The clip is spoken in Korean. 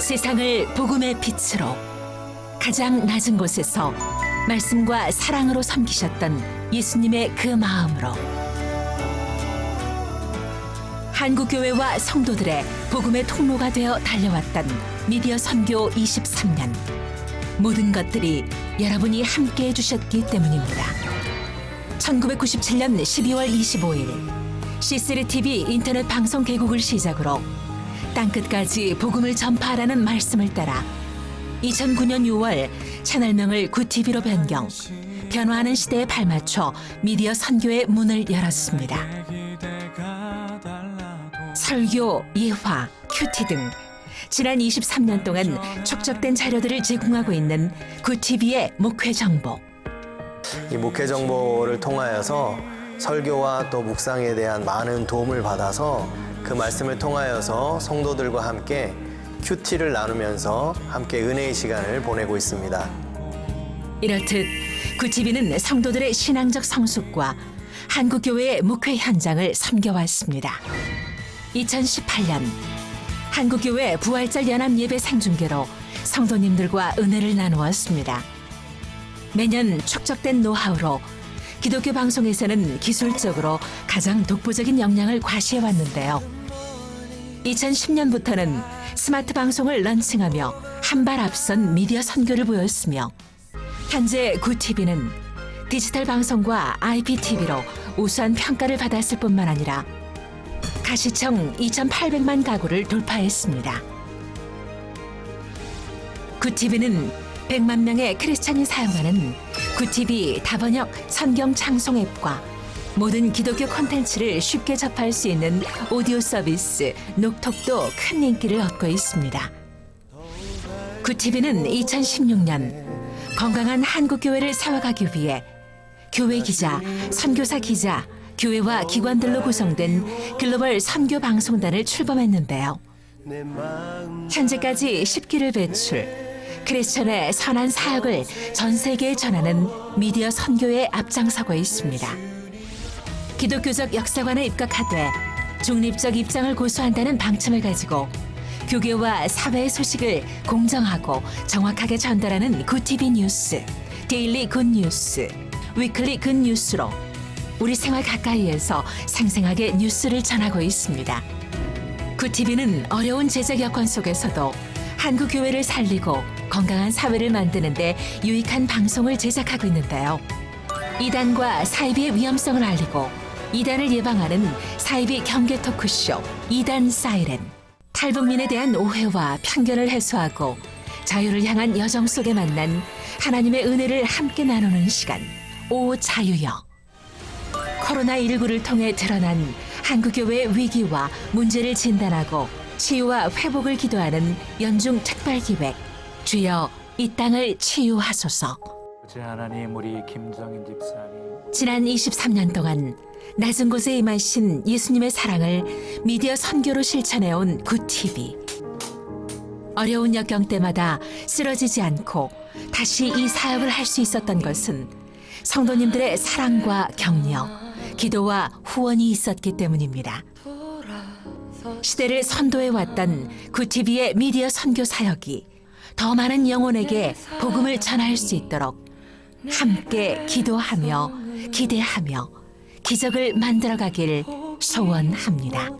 세상을 복음의 빛으로 가장 낮은 곳에서 말씀과 사랑으로 섬기셨던 예수님의 그 마음으로 한국교회와 성도들의 복음의 통로가 되어 달려왔던 미디어 선교 23년 모든 것들이 여러분이 함께 해주셨기 때문입니다. 1997년 12월 25일 C3 TV 인터넷 방송 개국을 시작으로 땅끝까지 복음을 전파하라는 말씀을 따라 2009년 6월 채널명을 구TV로 변경 변화하는 시대에 발맞춰 미디어 선교의 문을 열었습니다. 설교, 예화, 큐티 등 지난 23년 동안 축적된 자료들을 제공하고 있는 구TV의 목회 정보 이 목회 정보를 통하여서 설교와 또 묵상에 대한 많은 도움을 받아서 그 말씀을 통하여서 성도들과 함께 큐티를 나누면서 함께 은혜의 시간을 보내고 있습니다. 이렇듯 구TV는 성도들의 신앙적 성숙과 한국교회의 목회 현장을 섬겨왔습니다. 2018년 한국교회 부활절 연합 예배 생중계로 성도님들과 은혜를 나누었습니다. 매년 축적된 노하우로 기독교 방송에서는 기술적으로 가장 독보적인 역량을 과시해 왔는데요. 2010년부터는 스마트 방송을 런칭하며 한 발 앞선 미디어 선교를 보였으며 현재 구TV는 디지털 방송과 IPTV로 우수한 평가를 받았을 뿐만 아니라 가시청 2,800만 가구를 돌파했습니다. 구TV는 100만 명의 크리스찬이 사용하는 구TV 다번역 성경 창송 앱과 모든 기독교 콘텐츠를 쉽게 접할 수 있는 오디오 서비스 녹톡도 큰 인기를 얻고 있습니다. 구TV는 2016년 건강한 한국 교회를 세워가기 위해 교회 기자, 선교사 기자, 교회와 기관들로 구성된 글로벌 선교 방송단을 출범했는데요. 현재까지 10기를 배출, 크리스천의 선한 사역을 전 세계에 전하는 미디어 선교에 앞장서고 있습니다. 기독교적 역사관에 입각하되 중립적 입장을 고수한다는 방침을 가지고 교계와 사회의 소식을 공정하고 정확하게 전달하는 구티비 뉴스, 데일리 굿뉴스, 위클리 굿뉴스로 우리 생활 가까이에서 생생하게 뉴스를 전하고 있습니다. 구티비는 어려운 제작 여건 속에서도 한국 교회를 살리고 건강한 사회를 만드는데 유익한 방송을 제작하고 있는데요. 이단과 사이비의 위험성을 알리고 이단을 예방하는 사이비 경계 토크쇼 이단 사이렌. 탈북민에 대한 오해와 편견을 해소하고 자유를 향한 여정 속에 만난 하나님의 은혜를 함께 나누는 시간 오 자유여. 코로나19를 통해 드러난 한국교회의 위기와 문제를 진단하고 치유와 회복을 기도하는 연중 특별 기획 주여 이 땅을 치유하소서. 제 하나님 우리 김정인 집사님. 지난 23년 동안 낮은 곳에 임하신 예수님의 사랑을 미디어 선교로 실천해온 굿TV 어려운 역경 때마다 쓰러지지 않고 다시 이 사역을 할 수 있었던 것은 성도님들의 사랑과 격려, 기도와 후원이 있었기 때문입니다. 시대를 선도해 왔던 굿TV의 미디어 선교 사역이 더 많은 영혼에게 복음을 전할 수 있도록 함께 기도하며 기대하며 기적을 만들어가길 소원합니다.